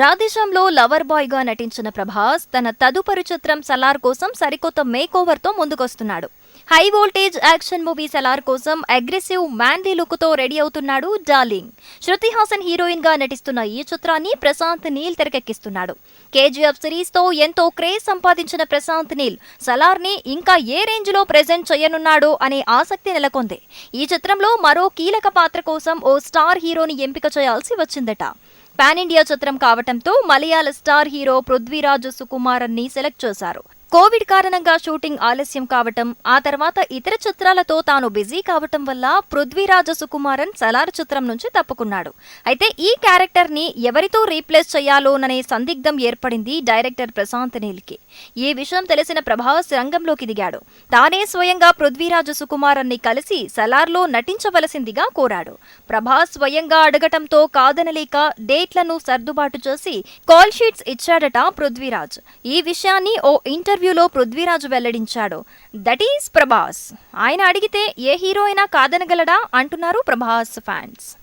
రాధేశంలో lover బాయ్గా నటించిన ప్రభాస్ తన తదుపరి చిత్రం సలార్ కోసం సరికొత్త మేకోవర్తో ముందుకొస్తున్నాడు. High voltage action movie Salaar కోసం అగ్రెసివ్ మ్యాన్లీ లుక్తో రెడీ అవుతున్నాడు డార్లింగ్. శృతి హాసన్ హీరోయిన్గా నటిస్తున్న ఈ చిత్రాన్ని ప్రశాంత్ నీల్ తెరకెక్కిస్తున్నాడు. కేజీఎఫ్ సిరీస్తో ఎంతో క్రేజ్ సంపాదించిన ప్రశాంత్ నీల్ సలార్ని ఇంకా ఏ రేంజ్లో ప్రజెంట్ ప్రెజెంట్ చేయనున్నాడో అనే ఆసక్తి నెలకొంది. ఈ చిత్రంలో మరో కీలక పాత్ర కోసం ఓ స్టార్ హీరోని ఎంపిక చేయాల్సి వచ్చిందట. పాన్ ఇండియా చిత్రం కావటంతో మలయాళ స్టార్ హీరో పృథ్వీరాజ్ సుకుమారన్ని సెలెక్ట్ చేశారు. కోవిడ్ కారణంగా షూటింగ్ ఆలస్యం కావటం ఆ తర్వాత ఇతర చిత్రాలతో తాను బిజీ కావటం వల్ల పృథ్వీరాజ సుకుమారన్ సలార్ చిత్రం నుంచి తప్పుకున్నాడు. అయితే ఈ క్యారెక్టర్ని ఎవరితో రీప్లేస్ చేయాలోననే సందిగ్ధం ఏర్పడింది డైరెక్టర్ ప్రశాంత్ నీల్కి. ఈ విషయం తెలిసిన ప్రభాస్ రంగంలోకి దిగాడు. తానే స్వయంగా పృథ్వీరాజ సుకుమారన్ని కలిసి సలార్లో నటించవలసిందిగా కోరాడు. ప్రభాస్ స్వయంగా అడగటంతో కాదనలేక డేట్లను సర్దుబాటు చేసి కాల్ షీట్స్ ఇచ్చాడట పృథ్వీరాజ్. ఈ విషయాన్ని ఓ ఇంటర్వ్యూలో పృథ్వీరాజ్ వెల్లడించాడు. That is Prabhas. ఆయన అడిగితే ఏ హీరో అయినా కాదనగలడా? అంటున్నారు ప్రభాస్ ఫ్యాన్స్.